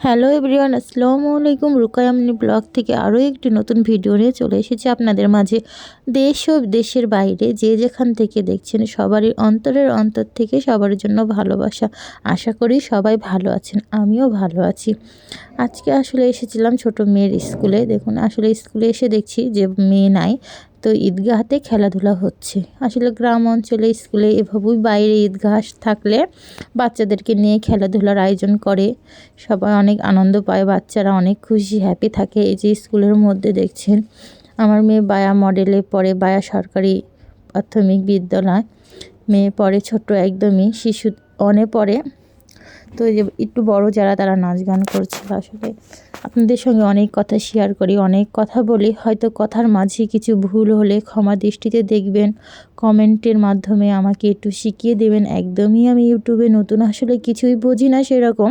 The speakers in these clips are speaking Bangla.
হ্যালো এভরিওয়ান, আসসালামু আলাইকুম। রুকায়ামনি ব্লগ থেকে আরও একটি নতুন ভিডিও নিয়ে চলে এসেছি আপনাদের মাঝে। দেশ ও দেশের বাইরে যে যেখান থেকে দেখছেন সবারই অন্তরের অন্তর থেকে সবার জন্য ভালোবাসা। আশা করি সবাই ভালো আছেন, আমিও ভালো আছি। আজকে আসলে এসেছিলাম ছোট মেয়ের স্কুলে। দেখুন, আসলে স্কুলে এসে দেখছি যে মেয়ে নাই। তো ঈদগাহতে খেলাধুলা হচ্ছে। আসলে গ্রাম অঞ্চলে, স্কুলে এভাবেই বাইরে ঈদগাহ থাকলে বাচ্চাদেরকে নিয়ে খেলাধুলার আয়োজন করে। সবাই অনেক আনন্দ পায়, বাচ্চারা অনেক খুশি হ্যাপি থাকে। এই যে স্কুলের মধ্যে দেখছেন, আমার মেয়ে বায়া মডেলে পড়ে, বায়া সরকারি প্রাথমিক বিদ্যালয়। মেয়ে পড়ে ছোট একদমই, শিশু অনে পড়ে। তো একটু বড় যারা তারা নাচ গান করছে আসলে আপনাদের সঙ্গে অনেক কথা শেয়ার করি, অনেক কথা বলি, হয়তো কথার মাঝে কিছু ভুল হলে ক্ষমা দৃষ্টিতে দেখবেন কমেন্টের মাধ্যমে আমাকে একটু শিখিয়ে দেবেন, একদমই আমি ইউটিউবে নতুন, আসলে কিছুই বুঝি না সেরকম।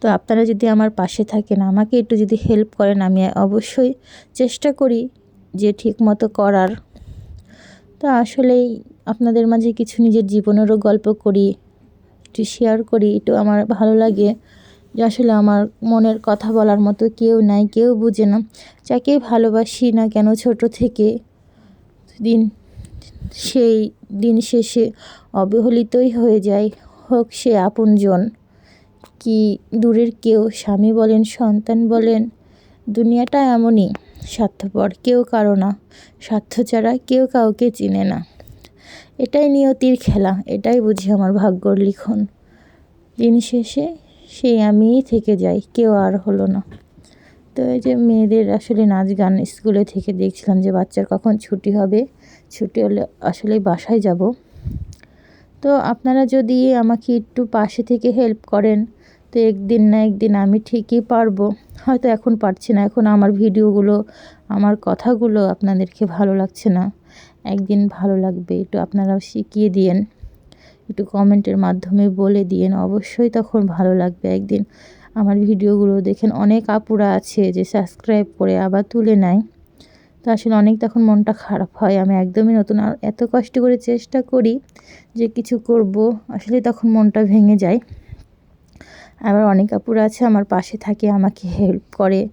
তো আপনারা যদি আমার পাশে থাকেন, আমাকে একটু যদি হেল্প করেন, আমি অবশ্যই চেষ্টা করি যে ঠিক মতো করার। তো আসলেই আপনাদের মাঝে কিছু নিজের জীবনেরও গল্প করি একটু শেয়ার করি, একটু আমার ভালো লাগে। যে আসলে আমার মনের কথা বলার মতো কেউ নাই, কেউ বুঝে না। যাকে ভালোবাসি না কেন ছোট থেকে দিন, সেই দিন শেষে অবহেলিতই হয়ে যায়। হোক সে আপনজন, কি দূরের কেউ, স্বামী বলেন, সন্তান বলেন, দুনিয়াটা এমনই, স্বার্থপর, কেউ কারও না। স্বার্থ ছাড়া কেউ কাউকে চিনে না। এটাই নিয়তির খেলা, এটাই বুঝি আমার ভাগ্যর লিখন। দিন শেষে সেই আমিই থেকে যাই, কেউ আর হলো না। তো এই যে মেয়েদের আসলে নাচ গান স্কুলে থেকে দেখছিলাম যে বাচ্চার কখন ছুটি হবে, ছুটি হলে আসলে বাসায় যাব। তো আপনারা যদি আমাকে একটু পাশে থেকে হেল্প করেন, তো একদিন না একদিন আমি ঠিকই পারব। হয়তো এখন পারছি না, এখন আমার ভিডিওগুলো আমার কথাগুলো আপনাদেরকে ভালো লাগছে না। একদিন ভালো লাগবে, একটু আপনারাও শিখিয়ে দিয়েন, একটু কমেন্টের মাধ্যমে বলে দিয়েন, অবশ্যই তখন ভালো লাগবে। একদিন আমার ভিডিওগুলো দেখেন অনেক আপুরা আছে যে সাবস্ক্রাইব করে আবার তুলে নেয়। তো আসলে অনেক তখন মনটা খারাপ হয়। আমি একদমই নতুন আর এত কষ্ট করে চেষ্টা করি যে কিছু করব, আসলে তখন মনটা ভেঙে যায়। আবার অনেক আপুরা আছে, আমার পাশে থাকে, আমাকে হেল্প করে।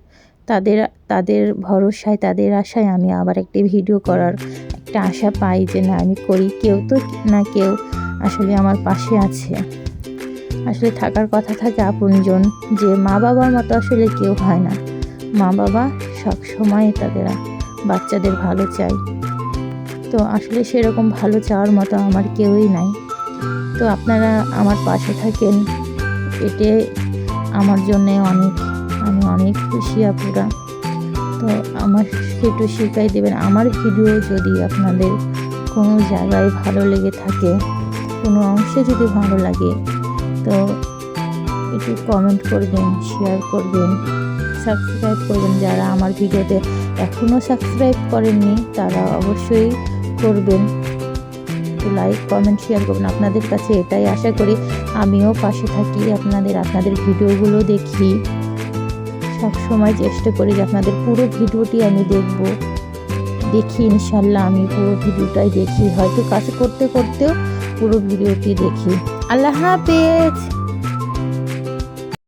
তাদের তাদের ভরসায়, তাদের আশায় আমি আবার একটি ভিডিও করার একটা আশা পাই যে না, আমি করি। কেউ তো না কেউ আসলে আমার পাশে আছে। আসলে থাকার কথা থাকে আপনজন যে মা বাবার মতো আসলে কেউ হয় না। মা বাবা সব সময় তাদের বাচ্চাদের ভালো চাই তো আসলে সেরকম ভালো চাওয়ার মতো আমার কেউই নাই। তো আপনারা আমার পাশে থাকেন, এতে আমার জন্যে অনেক, আমি অনেক খুশি আপুরা। তো আমার একটু শেখাই দেবেন। আমার ভিডিও যদি আপনাদের কোনো জায়গায় ভালো লেগে থাকে, কোনো অংশে যদি ভালো লাগে, তো একটু কমেন্ট করবেন শেয়ার করবেন সাবস্ক্রাইব করবেন। যারা আমার ভিডিওতে এখনও সাবস্ক্রাইব করেননি, তারা অবশ্যই করবেন। লাইক কমেন্ট শেয়ার করবেন। আপনাদের কাছে এটাই আশা করি। আমিও পাশে থাকি, আপনাদের আপনাদের ভিডিওগুলো দেখি। সব সময় চেষ্টা করি যে আপনাদের পুরো ভিডিওটি আমি দেখব। দেখি, ইনশাল্লাহ আমি পুরো ভিডিওটাই দেখি। হয়তো কাজ করতে, করতেও পুরো ভিডিওটি দেখি। আল্লাহ হাফেজ!